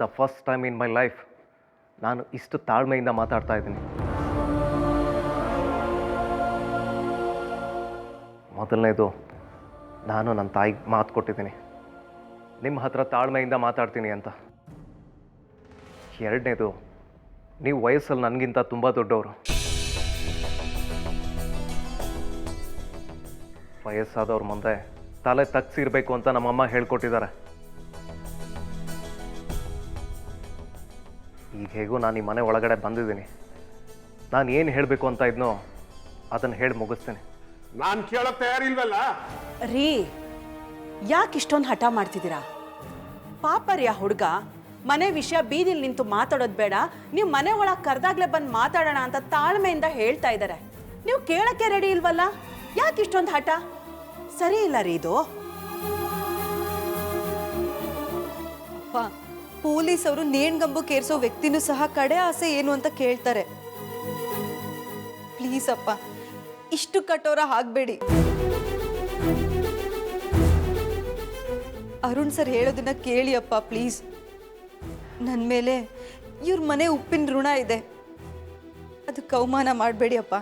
The first time in my life ನಾನು ಇಷ್ಟು ತಾಳ್ಮೆಯಿಂದ ಮಾತಾಡ್ತಾ ಇದ್ದೀನಿ. ಮೊದಲನೇದು, ನಾನು ನನ್ನ ತಾಯಿಗೆ ಮಾತು ಕೊಟ್ಟಿದ್ದೀನಿ. ನಿಮ್ಮ ಹತ್ರ ತಾಳ್ಮೆಯಿಂದ ಮಾತಾಡ್ತೀನಿ ಅಂತ. ಎರಡನೇದು, ನೀವು ವಯಸ್ಸಲ್ಲಿ ನನಗಿಂತ ತುಂಬ ದೊಡ್ಡವರು. ವಯಸ್ಸಾದವ್ರ ಮುಂದೆ ತಲೆ ತಗ್ಸಿರ್ಬೇಕು ಅಂತ ನಮ್ಮಮ್ಮ ಹೇಳ್ಕೊಟ್ಟಿದ್ದಾರೆ. ಈಗ ಹೇಗೂ ನಾನು ಈ ಮನೆ ಒಳಗಡೆ ಬಂದಿದ್ದೀನಿ. ನಾನು ಏನು ಹೇಳಬೇಕು ಅಂತ ಇದ್ನೋ ಅದನ್ನು ಹೇಳಿ ಮುಗಿಸ್ತೀನಿ. ನಾನು ಕೇಳೋ ತಯಾರಿಲ್ವಲ್ಲ? ರೀ ಯಾಕೆ ಇಷ್ಟೊಂದು ಹಠ ಮಾಡ್ತಿದ್ದೀರಾ? ಪಾಪರಿ ಆ ಹುಡುಗ ಮನೆ ವಿಷಯ ಬೀದಿಲಿ ನಿಂತು ಮಾತಾಡೋದು ಬೇಡ. ನೀವು ಮನೆ ಒಳಗೆ ಕರೆದಾಗ್ಲೇ ಬಂದು ಮಾತಾಡೋಣ ಅಂತ ತಾಳ್ಮೆಯಿಂದ ಹೇಳ್ತಾ ಇದ್ದಾರೆ ನೀವು ಕೇಳಕ್ಕೆ ರೆಡಿ ಇಲ್ವಲ್ಲ? ಯಾಕೆ ಇಷ್ಟೊಂದು ಹಠ? ಸರಿ ಇಲ್ಲ ರೀ ಇದು? ಅಪ್ಪ ಪೊಲೀಸ್ ಅವರು ನೇಣ್ಗಂಬು ಕೇರಿಸೋ ವ್ಯಕ್ತಿನೂ ಸಹ ಕಡೆ ಆಸೆ ಏನು ಅಂತ ಕೇಳ್ತಾರೆ. ಪ್ಲೀಸ್ ಅಪ್ಪ, ಇಷ್ಟು ಕಟ್ಟೋರ ಆಗ್ಬೇಡಿ. ಅರುಣ್ ಸರ್ ಹೇಳೋದನ್ನ ಕೇಳಿ ಅಪ್ಪ, ಪ್ಲೀಸ್. ನನ್ನ ಮೇಲೆ ಇವ್ರ ಮನೆ ಉಪ್ಪಿನ ಋಣ ಇದೆ. ಅದು ಕೌಮಾನ ಮಾಡಬೇಡಿ ಅಪ್ಪ.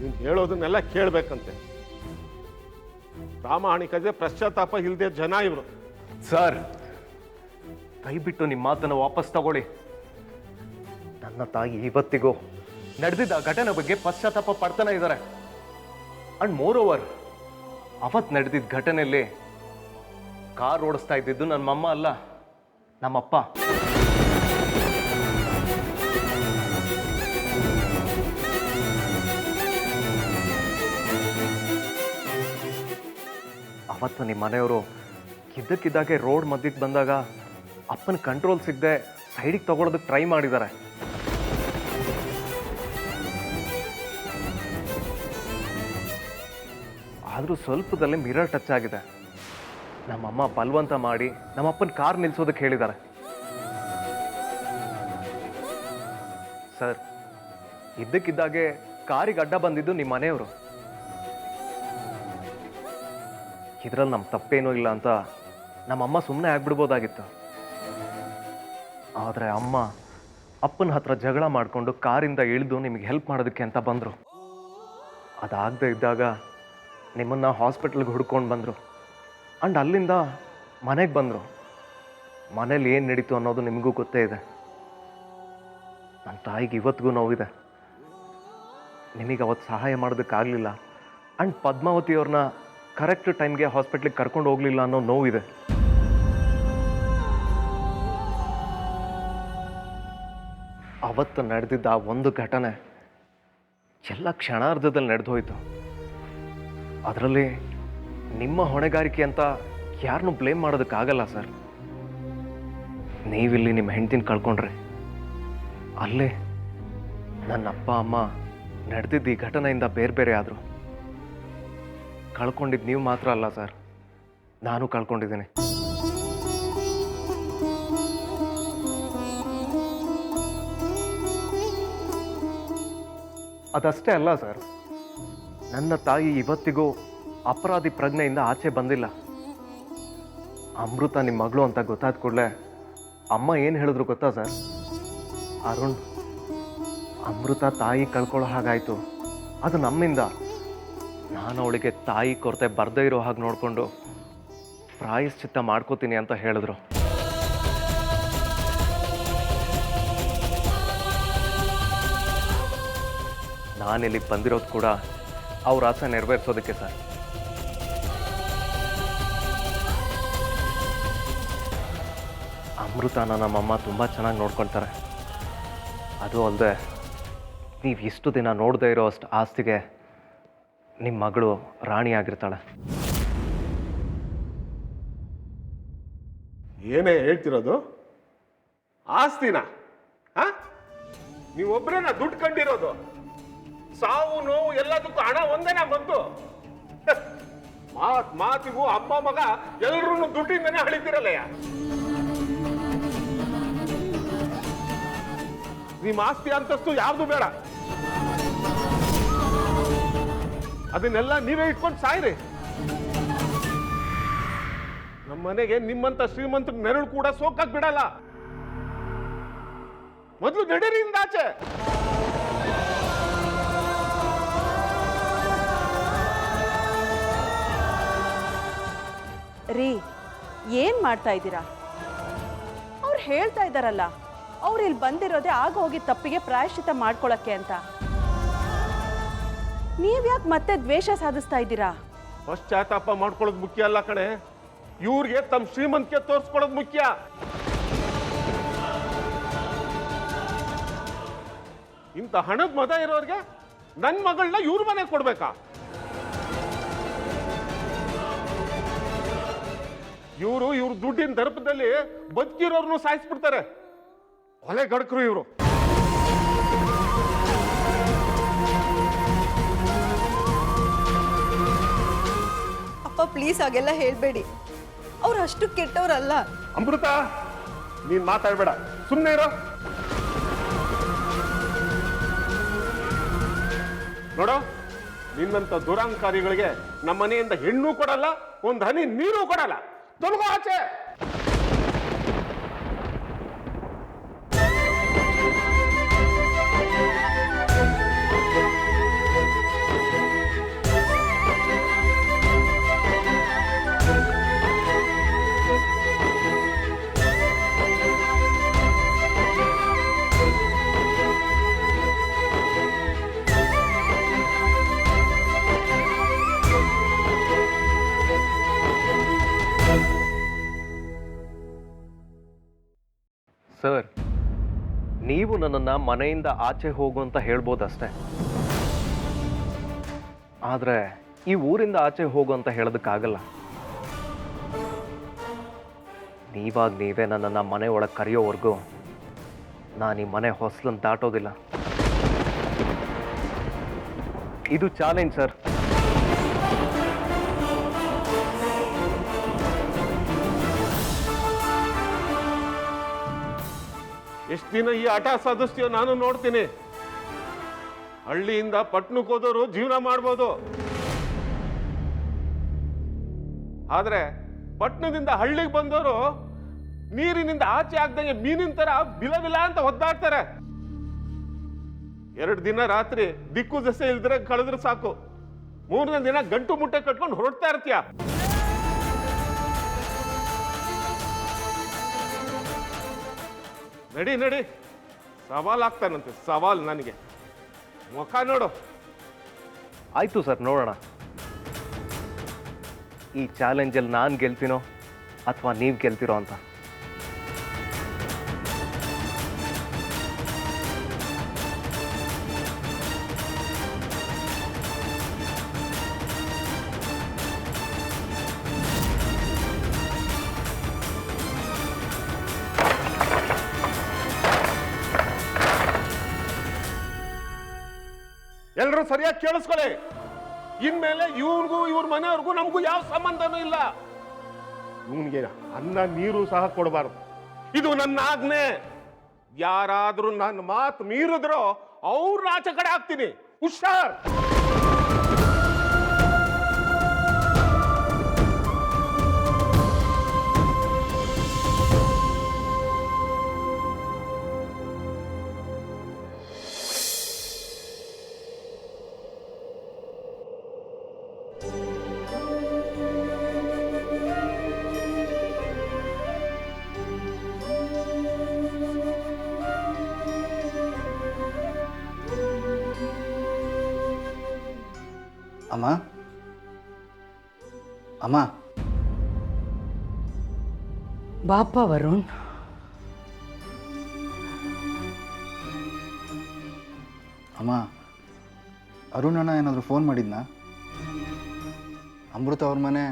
ನೀನ್ ಹೇಳೋದನ್ನೆಲ್ಲ ಕೇಳ್ಬೇಕಂತೆ. ಪ್ರಾಮಾಣಿಕತೆ ಪಶ್ಚಾತ್ತಾಪ ಇಲ್ಲದೆ ಜನ ಇವರು. ಸರ್ ದಯವಿಟ್ಟು ನಿಮ್ಮ ಮಾತನ್ನು ವಾಪಸ್ ತಗೊಳ್ಳಿ. ನನ್ನ ತಾಯಿ ಇವತ್ತಿಗೂ ನಡೆದಿದ್ದ ಘಟನೆ ಬಗ್ಗೆ ಪಶ್ಚಾತ್ತಾಪ ಪಡ್ತಾನೆ ಇದ್ದಾರೆ. ಅಂಡ್ ಮೋರ್ ಓವರ್ ಅವತ್ತು ನಡೆದಿದ್ದ ಘಟನೆಯಲ್ಲಿ ಕಾರ್ ಓಡಿಸ್ತಾ ಇದ್ದಿದ್ದು ನನ್ನ ಮಮ್ಮ ಅಲ್ಲ ನಮ್ಮಪ್ಪ. ಅವತ್ತು ನಿಮ್ಮ ಮನೆಯವರು ಕಿದ್ದಕ್ಕಿದ್ದಾಗೆ ರೋಡ್ ಮಧ್ಯಕ್ಕೆ ಬಂದಾಗ ಅಪ್ಪನ ಕಂಟ್ರೋಲ್ ಸಿಗದೆ ಸೈಡಿಗೆ ತಗೊಳ್ಳೋದಕ್ಕೆ ಟ್ರೈ ಮಾಡಿದ್ದಾರೆ. ಆದರೂ ಸ್ವಲ್ಪದಲ್ಲೇ ಮಿರರ್ ಟಚ್ ಆಗಿದೆ. ನಮ್ಮಮ್ಮ ಬಲವಂತ ಮಾಡಿ ನಮ್ಮಪ್ಪನ ಕಾರ್ ನಿಲ್ಲಿಸೋದಕ್ಕೆ ಹೇಳಿದ್ದಾರೆ. ಸರ್ ಇದ್ದಕ್ಕಿದ್ದಾಗೆ ಕಾರಿಗೆ ಅಡ್ಡ ಬಂದಿದ್ದು ನಿಮ್ಮ ಮನೆಯವರು. ಇದರಲ್ಲಿ ನಮ್ಮ ತಪ್ಪೇನೂ ಇಲ್ಲ ಅಂತ ನಮ್ಮಮ್ಮ ಸುಮ್ಮನೆ ಆಗ್ಬಿಡ್ಬೋದಾಗಿತ್ತು. ಆದರೆ ಅಮ್ಮ ಅಪ್ಪನ ಹತ್ರ ಜಗಳ ಮಾಡಿಕೊಂಡು ಕಾರಿಂದ ಇಳಿದು ನಿಮಗೆ ಹೆಲ್ಪ್ ಮಾಡೋದಕ್ಕೆ ಅಂತ ಬಂದರು. ಅದಾಗದೇ ಇದ್ದಾಗ ನಿಮ್ಮನ್ನು ಹಾಸ್ಪಿಟ್ಲಿಗೆ ಹುಡ್ಕೊಂಡು ಬಂದರು. ಆ್ಯಂಡ್ ಅಲ್ಲಿಂದ ಮನೆಗೆ ಬಂದರು. ಮನೇಲಿ ಏನು ನಡೀತು ಅನ್ನೋದು ನಿಮಗೂ ಗೊತ್ತೇ ಇದೆ. ನನ್ನ ತಾಯಿಗೆ ಇವತ್ತಿಗೂ ನೋವಿದೆ. ನಿಮಗೆ ಅವತ್ತು ಸಹಾಯ ಮಾಡೋದಕ್ಕಾಗಲಿಲ್ಲ. ಆ್ಯಂಡ್ ಪದ್ಮಾವತಿಯವ್ರನ್ನ ಕರೆಕ್ಟ್ ಟೈಮ್ಗೆ ಹಾಸ್ಪಿಟ್ಲಿಗೆ ಕರ್ಕೊಂಡು ಹೋಗಲಿಲ್ಲ ಅನ್ನೋ ನೋವಿದೆ. ಅವತ್ತು ನಡೆದಿದ್ದ ಆ ಒಂದು ಘಟನೆ ಎಲ್ಲ ಕ್ಷಣಾರ್ಧದಲ್ಲಿ ನಡೆದೋಯ್ತು. ಅದರಲ್ಲಿ ನಿಮ್ಮ ಹೊಣೆಗಾರಿಕೆ ಅಂತ ಯಾರನ್ನೂ ಬ್ಲೇಮ್ ಮಾಡೋದಕ್ಕಾಗಲ್ಲ ಸರ್. ನೀವಿಲ್ಲಿ ನಿಮ್ಮ ಹೆಂಡ್ತಿನ ಕಳ್ಕೊಂಡ್ರೆ ಅಲ್ಲೇ ನನ್ನ ಅಪ್ಪ ಅಮ್ಮ ನಡೆದಿದ್ದ ಈ ಘಟನೆಯಿಂದ ಬೇರೆ ಬೇರೆ ಆದರು. ಕಳ್ಕೊಂಡಿದ್ದು ನೀವು ಮಾತ್ರ ಅಲ್ಲ ಸರ್. ನಾನು ಕಳ್ಕೊಂಡಿದ್ದೀನಿ. ಅದಷ್ಟೇ ಅಲ್ಲ ಸರ್. ನನ್ನ ತಾಯಿ ಇವತ್ತಿಗೂ ಅಪರಾಧಿ ಪ್ರಜ್ಞೆಯಿಂದ ಆಚೆ ಬಂದಿಲ್ಲ. ಅಮೃತ ನಿಮ್ಮ ಮಗಳು ಅಂತ ಗೊತ್ತಾದ ಕೂಡಲೇ ಅಮ್ಮ ಏನು ಹೇಳಿದ್ರು ಗೊತ್ತಾ ಸರ್? ಅರುಣ್, ಅಮೃತ ತಾಯಿ ಕಳ್ಕೊಳ್ಳೋ ಹಾಗಾಯಿತು. ಅದು ನಮ್ಮಿಂದ. ನಾನು ಅವಳಿಗೆ ತಾಯಿ ಕೊರತೆ ಬರ್ದೇ ಇರೋ ಹಾಗೆ ನೋಡಿಕೊಂಡು ಪ್ರಾಯಶ್ಚಿತ್ತ ಮಾಡ್ಕೋತೀನಿ ಅಂತ ಹೇಳಿದ್ರು. ನಾನಿಲ್ಲಿಗೆ ಬಂದಿರೋದು ಕೂಡ ಅವ್ರ ಆಸೆ ನೆರವೇರಿಸೋದಕ್ಕೆ ಸರ್. ಅಮೃತನ ನಮ್ಮಮ್ಮ ತುಂಬ ಚೆನ್ನಾಗಿ ನೋಡ್ಕೊಳ್ತಾರೆ. ಅದು ಅಲ್ಲದೆ ನೀವು ಇಷ್ಟು ದಿನ ನೋಡದೇ ಇರೋ ಅಷ್ಟು ಆಸ್ತಿಗೆ ನಿಮ್ಮ ಮಗಳು ರಾಣಿ ಆಗಿರ್ತಾಳೆ. ಏನೇ ಹೇಳ್ತಿರೋದು? ಆಸ್ತಿನ? ನೀವೊಬ್ಬರೇನ ದುಡ್ಡು ಕಂಡಿರೋದು? ಸಾವು, ನೋವು ಎಲ್ಲದಕ್ಕೂ ಹಣ ಒಂದೇನ ಬಂತು? ಮಾತ್ ಮಾತಿಗೂ ಅಮ್ಮ ಮಗ ಎಲ್ಲರೂ ದುಡ್ಡಿಂದನೇ ಹಳಿತಿರಲ್ಲಯ್ಯ ನಿಮ್ಮ ಆಸ್ತಿ ಅಂತಸ್ತು ಯಾರ್ದು ಬೇಡ? ಅದನ್ನೆಲ್ಲ ನೀವೇ ಇಟ್ಕೊಂಡು ಸಾಯ್ರಿ. ನಮ್ಮ ಮನೆಗೆ ನಿಮ್ಮಂತ ಶ್ರೀಮಂತರ ನೆರಳು ಕೂಡ ಸೋಕಕ್ ಬಿಡಲ್ಲ. ಮೊದಲು ನಡೀರಿಯಿಂದ ಆಚೆ ರೀ, ಏನ್ ಮಾಡ್ತಾ ಇದ್ದೀರಾ? ಅವ್ರು ಹೇಳ್ತಾ ಇದ್ದಾರಲ್ಲ, ಅವ್ರು ಇಲ್ಲಿ ಬಂದಿರೋದೇ ಆಗ ಹೋಗಿ ತಪ್ಪಿಗೆ ಪ್ರಾಯಶ್ಚಿತ ಮಾಡ್ಕೊಳಕ್ಕೆ ಅಂತ. ನೀವ್ಯಾಕೆ ಮತ್ತೆ ದ್ವೇಷ ಸಾಧಿಸ್ತಾ ಇದ್ದೀರಾ? ಪಶ್ಚಾತ್ತಾಪ ಮಾಡ್ಕೊಳ್ಳೋದು ಮುಖ್ಯ ಅಲ್ಲ ಕಣೆ. ಇವ್ರಿಗೆ ತಮ್ಮ ಶ್ರೀಮಂತಿಕೆ ತೋರಿಸ್ಕೊಳ್ಳೋದು ಮುಖ್ಯ. ಇಂಥ ಹಣದ ಮದ ಇರೋರಿಗೆ ನನ್ನ ಮಗಳನ್ನ ಇವ್ರ ಮನೆ ಕೊಡ್ಬೇಕಾ? ಇವರು ಇವ್ರ ದುಡ್ಡಿನ ದರ್ಪದಲ್ಲಿ ಬದುಕಿರೋರ್ನು ಸಾಯಿಸ್ಬಿಡ್ತಾರೆ. ಕೊಲೆ ಗಡಕರು ಇವರು. ಪ್ಲೀಸ್ ಹಾಗೆಲ್ಲ ಹೇಳಬೇಡಿ. ಅವ್ರು ಅಷ್ಟು ಕೆಟ್ಟವರಲ್ಲ. ಅಮೃತ, ನೀನ್ ಮಾತಾಡ್ಬೇಡ. ಸುಮ್ಮನೆ ಇರೋ. ನೋಡೋ ನಿನ್ನಂತ ದುರಾಂಕಾರಿಗಳಿಗೆ ನಮ್ಮ ಮನೆಯಿಂದ ಹೆಣ್ಣು ಕೊಡಲ್ಲ, ಒಂದು ಹನಿ ನೀರು ಕೊಡಲ್ಲ. ತೊಲಗೋ ಆಚೆ. ನನ್ನನ್ನು ಮನೆಯಿಂದ ಆಚೆ ಹೋಗು ಅಂತ ಹೇಳ್ಬೋದಷ್ಟೇ. ಆದರೆ ಈ ಊರಿಂದ ಆಚೆ ಹೋಗು ಅಂತ ಹೇಳೋದಕ್ಕಾಗಲ್ಲ. ನೀವಾಗ ನೀವೇ ನನ್ನನ್ನು ಮನೆ ಒಳಗೆ ಕರೆಯೋವರೆಗೂ ನಾನು ಈ ಮನೆ ಹೊಸ್ಲನ್ನು ದಾಟೋದಿಲ್ಲ. ಇದು ಚಾಲೆಂಜ್ ಸರ್ ಎಷ್ಟು ದಿನ ಈ ಆಟ ಸಾಧಿಸ್ತೀಯೋ ನಾನು ನೋಡ್ತೀನಿ. ಹಳ್ಳಿಯಿಂದ ಪಟ್ಟಣಕ್ಕೆ ಹೋದವರು ಜೀವನ ಮಾಡ್ಬೋದು. ಆದರೆ ಪಟ್ಟಣದಿಂದ ಹಳ್ಳಿಗೆ ಬಂದವರು ನೀರಿನಿಂದ ಆಚೆ ಆಗ್ದಂಗೆ ಮೀನಿನ ತರ ಬಿಲ ಬಿಲ ಅಂತ ಒದ್ದಾಡ್ತಾರೆ. ಎರಡು ದಿನ ರಾತ್ರಿ ದಿಕ್ಕು ದಸೆ ಇಲ್ದ್ರೆ ಕಳೆದ್ರೆ ಸಾಕು. ಮೂರನೇ ದಿನ ಗಂಟು ಮುಟ್ಟೆ ಕಟ್ಕೊಂಡು ಹೊರಡ್ತಾ ಇರ್ತೀಯ. ನಡಿ ನಡಿ. ಸವಾಲ್ ಆಗ್ತಾನಂತೆ, ಸವಾಲ್ ನನಗೆ. ಮುಖ ನೋಡು. ಆಯಿತು ಸರ್, ನೋಡೋಣ. ಈ ಚಾಲೆಂಜಲ್ಲಿ ನಾನು ಗೆಲ್ತೀನೋ ಅಥವಾ ನೀವು ಗೆಲ್ತಿರೋ ಅಂತ. ಎಲ್ಲರೂ ಸರಿಯಾಗಿ ಕೇಳಿಸ್ಕೊಳ್ಳಿ. ಇನ್ಮೇಲೆ ಇವ್ರಿಗೂ ಇವ್ರ ಮನೆಯವ್ರಿಗೂ ನಮಗೂ ಯಾವ ಸಂಬಂಧನೂ ಇಲ್ಲ. ಇವನಿಗೆ ಅನ್ನ, ನೀರು ಸಹ ಕೊಡಬಾರ್ದು. ಇದು ನನ್ನ ಆಜ್ಞೆ. ಯಾರಾದ್ರೂ ನನ್ನ ಮಾತು ಮೀರಿದ್ರೋ ಅವ್ರನ್ನ ಆಚೆ ಕಡೆ ಹಾಕ್ತೀನಿ. ಹುಷಾರ್. ಅಮ್ಮ. ಬಾಪ ವರುಣ್. ಅಮ್ಮ ಅರುಣ್ ಅಣ್ಣ ಏನಾದರೂ ಫೋನ್ ಮಾಡಿದ್ನಾ? ಅಮೃತ ಅವ್ರ ಮನೆ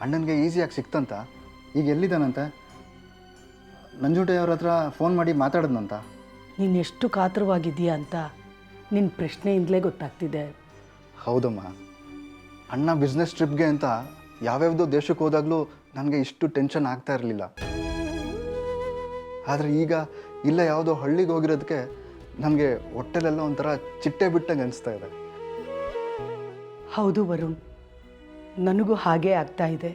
ಅಣ್ಣನಿಗೆ ಈಸಿಯಾಗಿ ಸಿಕ್ತಂತ? ಈಗ ಎಲ್ಲಿದ್ದಾನಂತೆ? ನಂಜುಂಟೆಯವ್ರ ಹತ್ರ ಫೋನ್ ಮಾಡಿ ಮಾತಾಡಿದ್ನಂತ? ನೀನು ಎಷ್ಟು ಕಾತರವಾಗಿದೆಯಾ ಅಂತ ನಿನ್ನ ಪ್ರಶ್ನೆಯಿಂದಲೇ ಗೊತ್ತಾಗ್ತಿದೆ. ಹೌದಮ್ಮ. ಅಣ್ಣ ಬಿಸ್ನೆಸ್ ಟ್ರಿಪ್ಗೆ ಅಂತ ಯಾವ್ಯಾವುದೋ ದೇಶಕ್ಕೆ ಹೋದಾಗಲೂ ನನಗೆ ಇಷ್ಟು ಟೆನ್ಷನ್ ಆಗ್ತಾ ಇರಲಿಲ್ಲ. ಆದರೆ ಈಗ ಇಲ್ಲ ಯಾವುದೋ ಹಳ್ಳಿಗೆ ಹೋಗಿರೋದಕ್ಕೆ ನನಗೆ ಹೊಟ್ಟೆಲೆಲ್ಲ ಒಂಥರ ಚಿಟ್ಟೆ ಬಿಟ್ಟಂಗೆ ಅನಿಸ್ತಾ ಇದೆ. ಹೌದು ವರುಣ್, ನನಗೂ ಹಾಗೇ ಆಗ್ತಾ ಇದೆ.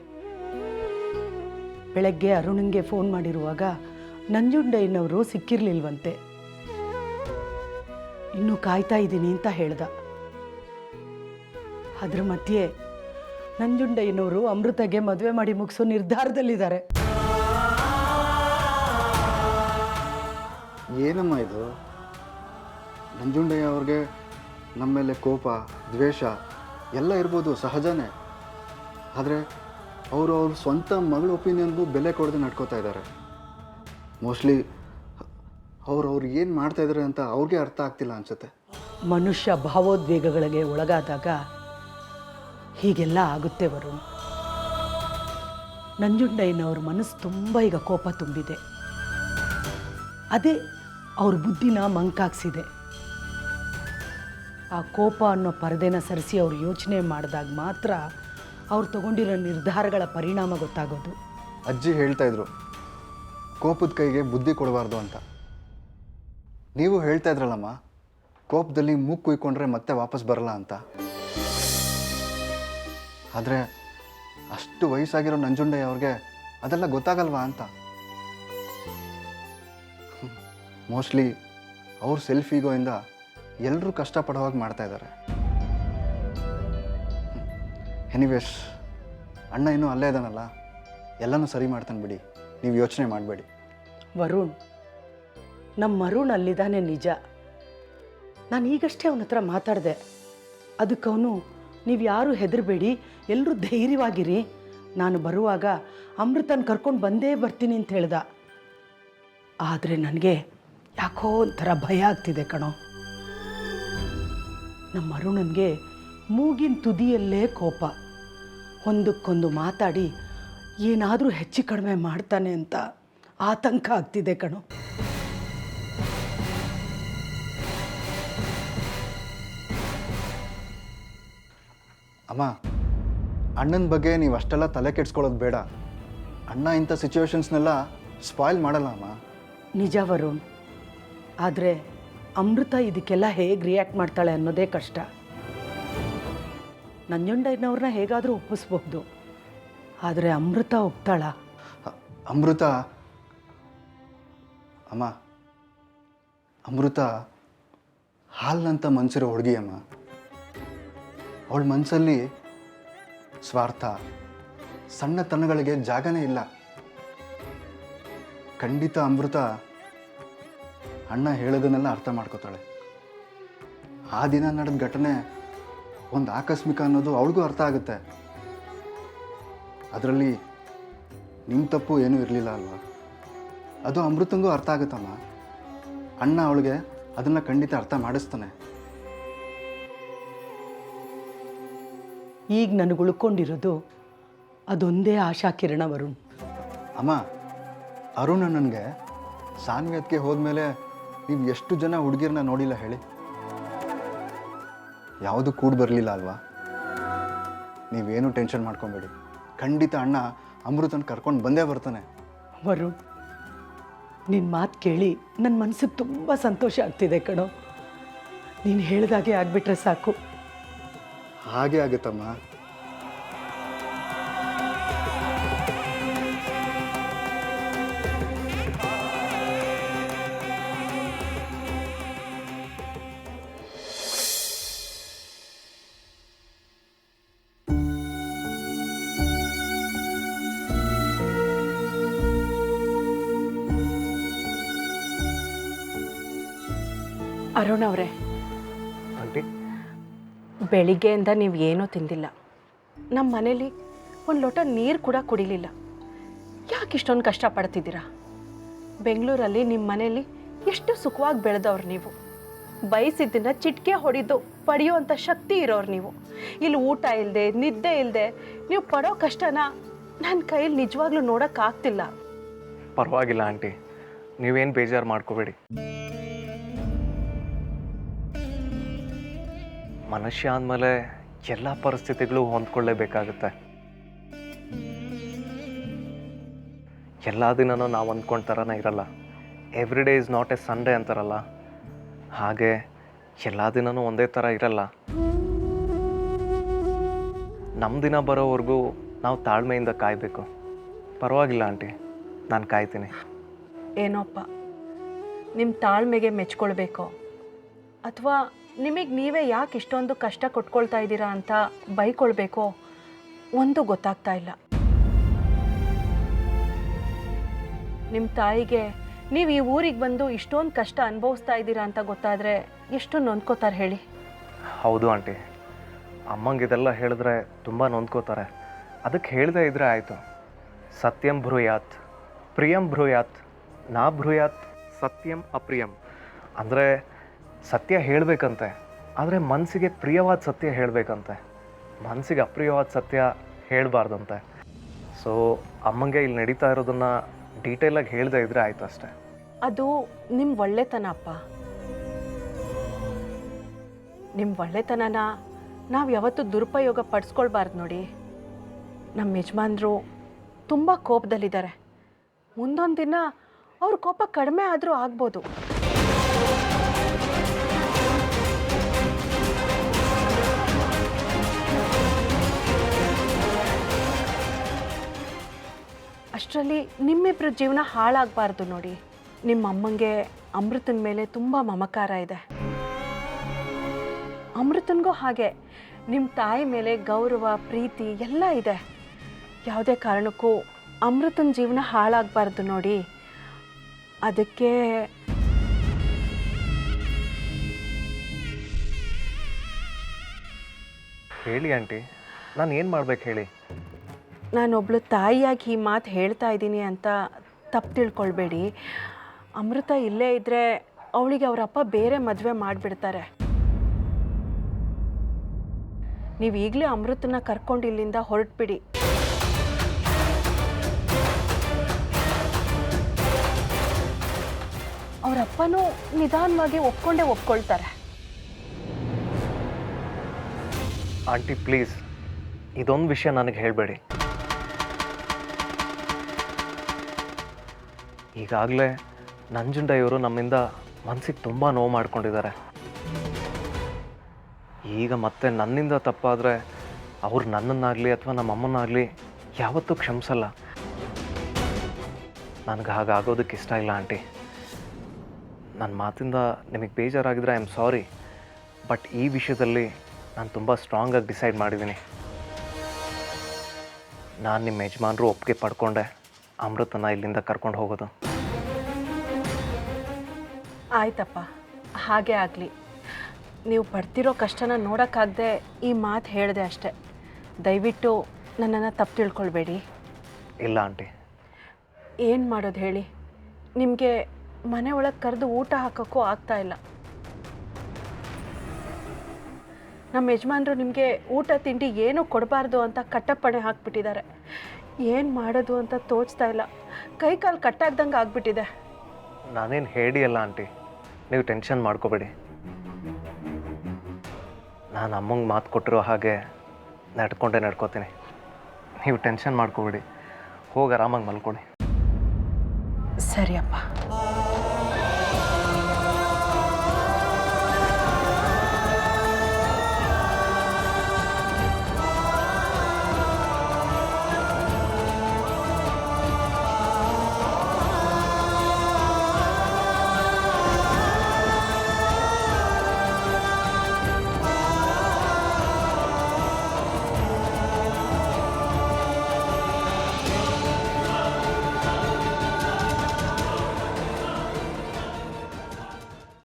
ಬೆಳಗ್ಗೆ ಅರುಣಂಗೆ ಫೋನ್ ಮಾಡಿರುವಾಗ ನಂಜುಂಡಯ್ಯನವರು ಸಿಕ್ಕಿರಲಿಲ್ವಂತೆ. ಇನ್ನೂ ಕಾಯ್ತಾ ಇದ್ದೀನಿ ಅಂತ ಹೇಳ್ದ. ಅದ್ರ ಮಧ್ಯೆ ನಂಜುಂಡಯ್ಯನವರು ಅಮೃತಗೆ ಮದುವೆ ಮಾಡಿ ಮುಗಿಸೋ ನಿರ್ಧಾರದಲ್ಲಿದ್ದಾರೆ. ಏನಮ್ಮ ಇದು? ನಂಜುಂಡಯ್ಯ ಅವ್ರಿಗೆ ನಮ್ಮ ಮೇಲೆ ಕೋಪ ದ್ವೇಷ ಎಲ್ಲ ಇರ್ಬೋದು ಸಹಜನೇ. ಆದರೆ ಅವರು ಅವ್ರ ಸ್ವಂತ ಮಗಳ ಒಪಿನಿಯನ್ಗೂ ಬೆಲೆ ಕೊಡದೆ ನಡ್ಕೋತಾ ಇದ್ದಾರೆ. ಮೋಸ್ಟ್ಲಿ ಅವ್ರು ಅವ್ರು ಏನು ಮಾಡ್ತಾ ಇದ್ದಾರೆ ಅಂತ ಅವ್ರಿಗೆ ಅರ್ಥ ಆಗ್ತಿಲ್ಲ ಅನ್ಸುತ್ತೆ. ಮನುಷ್ಯ ಭಾವೋದ್ವೇಗಗಳಿಗೆ ಒಳಗಾದಾಗ ಹೀಗೆಲ್ಲ ಆಗುತ್ತೆ ವರುಣ್. ನಂಜುಂಡಯ್ಯನವ್ರ ಮನಸ್ಸು ತುಂಬ ಈಗ ಕೋಪ ತುಂಬಿದೆ. ಅದೇ ಅವ್ರ ಬುದ್ಧಿನ ಮಂಕಾಗ್ಸಿದೆ. ಆ ಕೋಪ ಅನ್ನೋ ಪರದೆನ ಸರಿಸಿ ಅವ್ರು ಯೋಚನೆ ಮಾಡಿದಾಗ ಮಾತ್ರ ಅವ್ರು ತಗೊಂಡಿರೋ ನಿರ್ಧಾರಗಳ ಪರಿಣಾಮ ಗೊತ್ತಾಗೋದು. ಅಜ್ಜಿ ಹೇಳ್ತಾ ಇದ್ರು, ಕೋಪದ ಕೈಗೆ ಬುದ್ಧಿ ಕೊಡಬಾರ್ದು ಅಂತ. ನೀವು ಹೇಳ್ತಾ ಇದ್ರಲ್ಲಮ್ಮ, ಕೋಪದಲ್ಲಿ ಮೂಗು ಕುಯ್ಕೊಂಡ್ರೆ ಮತ್ತೆ ವಾಪಸ್ ಬರಲ್ಲ ಅಂತ. ಆದರೆ ಅಷ್ಟು ವಯಸ್ಸಾಗಿರೋ ನಂಜುಂಡಯ್ಯ ಅವ್ರಿಗೆ ಅದೆಲ್ಲ ಗೊತ್ತಾಗಲ್ವಾ ಅಂತ. ಮೋಸ್ಟ್ಲಿ ಅವ್ರ ಸೆಲ್ಫಿಗೋ ಇಂದ ಎಲ್ಲರೂ ಕಷ್ಟಪಡೋ ಹಾಗೆ ಮಾಡ್ತಾ ಇದ್ದಾರೆ ಎನಿವೇಸ್ ಅಣ್ಣ ಇನ್ನೂ ಅಲ್ಲೇ ಇದ್ದಾನಲ್ಲ ಎಲ್ಲನೂ ಸರಿ ಮಾಡ್ತಾನೆ ಬಿಡಿ. ನೀವು ಯೋಚನೆ ಮಾಡಬೇಡಿ. ವರುಣ್ ನಮ್ಮ ಅರುಣ್ ಅಲ್ಲಿದ್ದಾನೆ ನಿಜ. ನಾನು ಈಗಷ್ಟೇ ಅವನ ಹತ್ರ ಮಾತಾಡಿದೆ. ಅದಕ್ಕೆ ಅವನು ನೀವು ಯಾರು ಹೆದರಬೇಡಿ ಎಲ್ಲರೂ ಧೈರ್ಯವಾಗಿರಿ. ನಾನು ಬರುವಾಗ ಅಮೃತನ ಕರ್ಕೊಂಡು ಬಂದೇ ಬರ್ತೀನಿ ಅಂತ ಹೇಳ್ದ. ಆದರೆ ನನಗೆ ಯಾಕೋ ಒಂಥರ ಭಯ ಆಗ್ತಿದೆ ಕಣೋ. ನಮ್ಮ ಅರುಣನಿಗೆ ಮೂಗಿನ ತುದಿಯಲ್ಲೇ ಕೋಪ. ಒಂದಕ್ಕೊಂದು ಮಾತಾಡಿ ಏನಾದರೂ ಹೆಚ್ಚು ಕಡಿಮೆ ಮಾಡ್ತಾನೆ ಅಂತ ಆತಂಕ ಆಗ್ತಿದೆ ಕಣೋ. ಅಮ್ಮ ಅಣ್ಣನ ಬಗ್ಗೆ ನೀವು ಅಷ್ಟೆಲ್ಲ ತಲೆ ಕೆಡ್ಸ್ಕೊಳ್ಳೋದು ಬೇಡ. ಅಣ್ಣ ಇಂಥ ಸಿಚುವೇಶನ್ಸ್ನೆಲ್ಲ ಸ್ಪಾಯ್ಲ್ ಮಾಡಲ್ಲ ಅಮ್ಮ. ನಿಜ ವರುಣ್ ಆದರೆ ಅಮೃತ ಇದಕ್ಕೆಲ್ಲ ಹೇಗೆ ರಿಯಾಕ್ಟ್ ಮಾಡ್ತಾಳೆ ಅನ್ನೋದೇ ಕಷ್ಟ. ನಂಜುಂಡಯ್ಯನವ್ರನ್ನ ಹೇಗಾದರೂ ಒಪ್ಪಿಸ್ಬಹುದು ಆದರೆ ಅಮೃತ ಒಪ್ತಾಳ? ಅಮೃತ ಅಮ್ಮ ಅಮೃತ ಹಾಲ್ನಂತ ಮನ್ಸಿರೋ ಹುಡುಗಿ ಅಮ್ಮ. ಅವಳ ಮನಸ್ಸಲ್ಲಿ ಸ್ವಾರ್ಥ. ಸಣ್ಣತನಗಳಿಗೆ ಜಾಗನೇ ಇಲ್ಲ. ಖಂಡಿತ ಅಮೃತ ಅಣ್ಣ ಹೇಳೋದನ್ನೆಲ್ಲ ಅರ್ಥ ಮಾಡ್ಕೋತಾಳೆ. ಆ ದಿನ ನಡೆದ ಘಟನೆ ಒಂದು ಆಕಸ್ಮಿಕ ಅನ್ನೋದು ಅವಳಿಗೂ ಅರ್ಥ ಆಗುತ್ತೆ. ಅದರಲ್ಲಿ ನಿಮ್ಮ ತಪ್ಪು ಏನೂ ಇರಲಿಲ್ಲ ಅಲ್ವಾ? ಅದು ಅಮೃತಂಗೂ ಅರ್ಥ ಆಗುತ್ತಮ್ಮ. ಅಣ್ಣ ಅವಳಿಗೆ ಅದನ್ನು ಖಂಡಿತ ಅರ್ಥ ಮಾಡಿಸ್ತಾನೆ. ಈಗ ನನಗೆ ಉಳ್ಕೊಂಡಿರೋದು ಅದೊಂದೇ ಆಶಾ ಕಿರಣ ವರುಣ್. ಅಮ್ಮ ಅರುಣ ನನಗೆ ಸಾನ್ವೇದ್ಗೆ ಹೋದ್ಮೇಲೆ ನೀವು ಎಷ್ಟು ಜನ ಹುಡುಗಿರನ್ನ ನೋಡಿಲ್ಲ ಹೇಳಿ? ಯಾವುದು ಕೂಡ ಬರಲಿಲ್ಲ ಅಲ್ವಾ? ನೀವೇನು ಟೆನ್ಷನ್ ಮಾಡ್ಕೊಬೇಡಿ. ಖಂಡಿತ ಅಣ್ಣ ಅಮೃತನ ಕರ್ಕೊಂಡು ಬಂದೇ ಬರ್ತಾನೆ. ವರುಣ್ ನಿನ್ನ ಮಾತು ಕೇಳಿ ನನ್ನ ಮನಸ್ಸಿಗೆ ತುಂಬ ಸಂತೋಷ ಆಗ್ತಿದೆ ಕಣೋ. ನೀನು ಹೇಳ್ದಾಗೆ ಆಗಿಬಿಟ್ರೆ ಸಾಕು. ಹಾಗೆ ಆಗುತ್ತಮ್ಮ. ಅರುಣ್ ಅವರೇ ಆಂಟಿ ಬೆಳಿಗ್ಗೆಯಿಂದ ನೀವು ಏನೂ ತಿಂದಿಲ್ಲ. ನಮ್ಮ ಮನೇಲಿ ಒಂದು ಲೋಟ ನೀರು ಕೂಡ ಕುಡಿಲಿಲ್ಲ. ಯಾಕೆ ಇಷ್ಟೊಂದು ಕಷ್ಟಪಡ್ತಿದ್ದೀರಾ? ಬೆಂಗಳೂರಲ್ಲಿ ನಿಮ್ಮ ಮನೇಲಿ ಎಷ್ಟು ಸುಖವಾಗಿ ಬೆಳೆದವ್ರು ನೀವು. ಬಯಸಿದ್ದನ್ನು ಚಿಟಿಕೆ ಹೊಡಿದು ಪಡೆಯುವಂಥ ಶಕ್ತಿ ಇರೋರು ನೀವು. ಇಲ್ಲಿ ಊಟ ಇಲ್ಲದೆ ನಿದ್ದೆ ಇಲ್ಲದೆ ನೀವು ಪಡೋ ಕಷ್ಟನ ನನ್ನ ಕೈಯಲ್ಲಿ ನಿಜವಾಗ್ಲೂ ನೋಡೋಕ್ಕಾಗ್ತಿಲ್ಲ. ಪರವಾಗಿಲ್ಲ ಆಂಟಿ. ನೀವೇನು ಬೇಜಾರು ಮಾಡ್ಕೋಬೇಡಿ. ಮನುಷ್ಯ ಅಂದಮೇಲೆ ಎಲ್ಲ ಪರಿಸ್ಥಿತಿಗಳು ಹೊಂದ್ಕೊಳ್ಳೇಬೇಕಾಗುತ್ತೆ. ಎಲ್ಲ ದಿನನೂ ನಾವು ಅಂದ್ಕೊಂಡು ಥರನೇ ಇರಲ್ಲ. Every day is not a Sunday ಅಂತಾರಲ್ಲ. ಹಾಗೆ ಎಲ್ಲ ದಿನನೂ ಒಂದೇ ಥರ ಇರಲ್ಲ. ನಮ್ಮ ದಿನ ಬರೋವರೆಗೂ ನಾವು ತಾಳ್ಮೆಯಿಂದ ಕಾಯಬೇಕು. ಪರವಾಗಿಲ್ಲ ಆಂಟಿ, ನಾನು ಕಾಯ್ತೀನಿ. ಏನೋಪ್ಪ ನಿಮ್ಮ ತಾಳ್ಮೆಗೆ ಮೆಚ್ಕೊಳ್ಬೇಕು? ಅಥವಾ ನಿಮಗೆ ನೀವೇ ಯಾಕೆ ಇಷ್ಟೊಂದು ಕಷ್ಟ ಕೊಟ್ಕೊಳ್ತಾ ಇದ್ದೀರಾ ಅಂತ ಬೈಕೊಳ್ಬೇಕು? ಒಂದು ಗೊತ್ತಾಗ್ತಾ ಇಲ್ಲ. ನಿಮ್ಮ ತಾಯಿಗೆ ನೀವು ಈ ಊರಿಗೆ ಬಂದು ಇಷ್ಟೊಂದು ಕಷ್ಟ ಅನುಭವಿಸ್ತಾ ಇದ್ದೀರಾ ಅಂತ ಗೊತ್ತಾದರೆ ಎಷ್ಟು ನೊಂದ್ಕೋತಾರೆ ಹೇಳಿ? ಹೌದು ಆಂಟಿ. ಅಮ್ಮಂಗೆ ಇದೆಲ್ಲ ಹೇಳಿದ್ರೆ ತುಂಬ ನೊಂದ್ಕೋತಾರೆ. ಅದಕ್ಕೆ ಹೇಳದೇ ಇದ್ರೆ ಆಯಿತು. ಸತ್ಯಂ ಭ್ರೂಯಾತ್ ಪ್ರಿಯಂ ಭ್ರೂಯಾತ್ ನಾ ಭ್ರೂಯಾತ್ ಸತ್ಯಂ ಅಪ್ರಿಯಂ. ಅಂದರೆ ಸತ್ಯ ಹೇಳಬೇಕಂತೆ, ಆದರೆ ಮನಸ್ಸಿಗೆ ಪ್ರಿಯವಾದ ಸತ್ಯ ಹೇಳಬೇಕಂತೆ. ಮನಸ್ಸಿಗೆ ಅಪ್ರಿಯವಾದ ಸತ್ಯ ಹೇಳಬಾರ್ದಂತೆ. ಸೊ ಅಮ್ಮಂಗೆ ಇಲ್ಲಿ ನಡೀತಾ ಇರೋದನ್ನು ಡೀಟೇಲಾಗಿ ಹೇಳದೇ ಇದ್ರೆ ಆಯ್ತು ಅಷ್ಟೇ. ಅದು ನಿಮ್ಮ ಒಳ್ಳೆತನ ಅಪ್ಪ. ನಿಮ್ಮ ಒಳ್ಳೆತನನ ನಾವು ಯಾವತ್ತೂ ದುರುಪಯೋಗ ಪಡಿಸ್ಕೊಳ್ಬಾರ್ದು ನೋಡಿ. ನಮ್ಮ ಯಜಮಾನ್ರು ತುಂಬ ಕೋಪದಲ್ಲಿದ್ದಾರೆ. ಮುಂದೊಂದು ದಿನ ಅವ್ರ ಕೋಪ ಕಡಿಮೆ ಆದರೂ ಆಗ್ಬೋದು. ಅಷ್ಟರಲ್ಲಿ ನಿಮ್ಮಿಬ್ಬರ ಜೀವನ ಹಾಳಾಗಬಾರ್ದು ನೋಡಿ. ನಿಮ್ಮ ಅಮ್ಮಂಗೆ ಅಮೃತನ ಮೇಲೆ ತುಂಬ ಮಮಕಾರ ಇದೆ. ಅಮೃತನಿಗೂ ಹಾಗೆ ನಿಮ್ಮ ತಾಯಿ ಮೇಲೆ ಗೌರವ, ಪ್ರೀತಿ ಎಲ್ಲ ಇದೆ. ಯಾವುದೇ ಕಾರಣಕ್ಕೂ ಅಮೃತನ ಜೀವನ ಹಾಳಾಗಬಾರ್ದು ನೋಡಿ. ಅದಕ್ಕೆ ಹೇಳಿ ಆಂಟಿ, ನಾನು ಏನು ಮಾಡ್ಬೇಕು ಹೇಳಿ? ನಾನೊಬ್ಳು ತಾಯಿಯಾಗಿ ಈ ಮಾತು ಹೇಳ್ತಾ ಇದ್ದೀನಿ ಅಂತ ತಪ್ಪು ತಿಳ್ಕೊಳ್ಬೇಡಿ. ಅಮೃತ ಇಲ್ಲೇ ಇದ್ದರೆ ಅವಳಿಗೆ ಅವರಪ್ಪ ಬೇರೆ ಮದುವೆ ಮಾಡಿಬಿಡ್ತಾರೆ. ನೀವು ಈಗಲೇ ಅಮೃತನ ಕರ್ಕೊಂಡು ಇಲ್ಲಿಂದ ಹೊರಟ್ಬಿಡಿ. ಅವರಪ್ಪನೂ ನಿಧಾನವಾಗಿ ಒಪ್ಕೊಂಡೇ ಒಪ್ಕೊಳ್ತಾರೆ. ಆಂಟಿ ಪ್ಲೀಸ್ ಇದೊಂದು ವಿಷಯ ನನಗೆ ಹೇಳಬೇಡಿ. ಈಗಾಗಲೇ ನಂಜುಂಡ ಇವರು ನಮ್ಮಿಂದ ಮನಸ್ಸಿಗೆ ತುಂಬ ನೋವು ಮಾಡ್ಕೊಂಡಿದ್ದಾರೆ. ಈಗ ಮತ್ತೆ ನನ್ನಿಂದ ತಪ್ಪಾದರೆ ಅವ್ರು ನನ್ನನ್ನಾಗಲಿ ಅಥವಾ ನಮ್ಮಮ್ಮನಾಗಲಿ ಯಾವತ್ತೂ ಕ್ಷಮಿಸಲ್ಲ. ನನಗೆ ಹಾಗಾಗೋದಕ್ಕೆ ಇಷ್ಟ ಇಲ್ಲ ಆಂಟಿ. ನನ್ನ ಮಾತಿಂದ ನಿಮಗೆ ಬೇಜಾರಾಗಿದ್ರೆ ಐ ಆಮ್ ಸಾರಿ, ಬಟ್ ಈ ವಿಷಯದಲ್ಲಿ ನಾನು ತುಂಬ ಸ್ಟ್ರಾಂಗಾಗಿ ಡಿಸೈಡ್ ಮಾಡಿದ್ದೀನಿ ನಾನು ನಿಮ್ಮ ಯಜಮಾನರು ಒಪ್ಪಿಗೆ ಪಡ್ಕೊಂಡೆ, ಅಮೃತನ ಇಲ್ಲಿಂದ ಕರ್ಕೊಂಡು ಹೋಗೋದು. ಆಯ್ತಪ್ಪ. ಹಾಗೆ ಆಗಲಿ. ನೀವು ಪಡ್ತಿರೋ ಕಷ್ಟನ ನೋಡೋಕ್ಕಾಗದೆ ಈ ಮಾತು ಹೇಳಿದೆ ಅಷ್ಟೆ. ದಯವಿಟ್ಟು ನನ್ನನ್ನು ತಪ್ಪು ತಿಳ್ಕೊಳ್ಬೇಡಿ. ಇಲ್ಲ ಆಂಟಿ. ಏನು ಮಾಡೋದು ಹೇಳಿ? ನಿಮಗೆ ಮನೆ ಒಳಗೆ ಕರೆದು ಊಟ ಹಾಕೋಕ್ಕೂ ಆಗ್ತಾ ಇಲ್ಲ. ನಮ್ಮ ಯಜಮಾನರು ನಿಮಗೆ ಊಟ ತಿಂಡಿ ಏನೂ ಕೊಡಬಾರ್ದು ಅಂತ ಕಟ್ಟಪ್ಪಣೆ ಹಾಕ್ಬಿಟ್ಟಿದ್ದಾರೆ. ಏನು ಮಾಡೋದು ಅಂತ ತೋಚ್ತಾ ಇಲ್ಲ. ಕೈ ಕಾಲು ಕಟ್ಟಾಗ್ದಂಗೆ ಆಗ್ಬಿಟ್ಟಿದೆ. ನಾನೇನು ಹೇಳಿ ಅಲ್ಲ ಆಂಟಿ. ನೀವು ಟೆನ್ಷನ್ ಮಾಡ್ಕೋಬೇಡಿ. ನಾನು ಅಮ್ಮಂಗೆ ಮಾತು ಕೊಟ್ಟಿರೋ ಹಾಗೆ ನಡ್ಕೊಂಡೇ ನಡ್ಕೋತೀನಿ. ನೀವು ಟೆನ್ಷನ್ ಮಾಡ್ಕೋಬೇಡಿ. ಹೋಗಿ ಆರಾಮಾಗಿ ಮಲ್ಕೊಳ್ಳಿ ಸರಿಯಪ್ಪ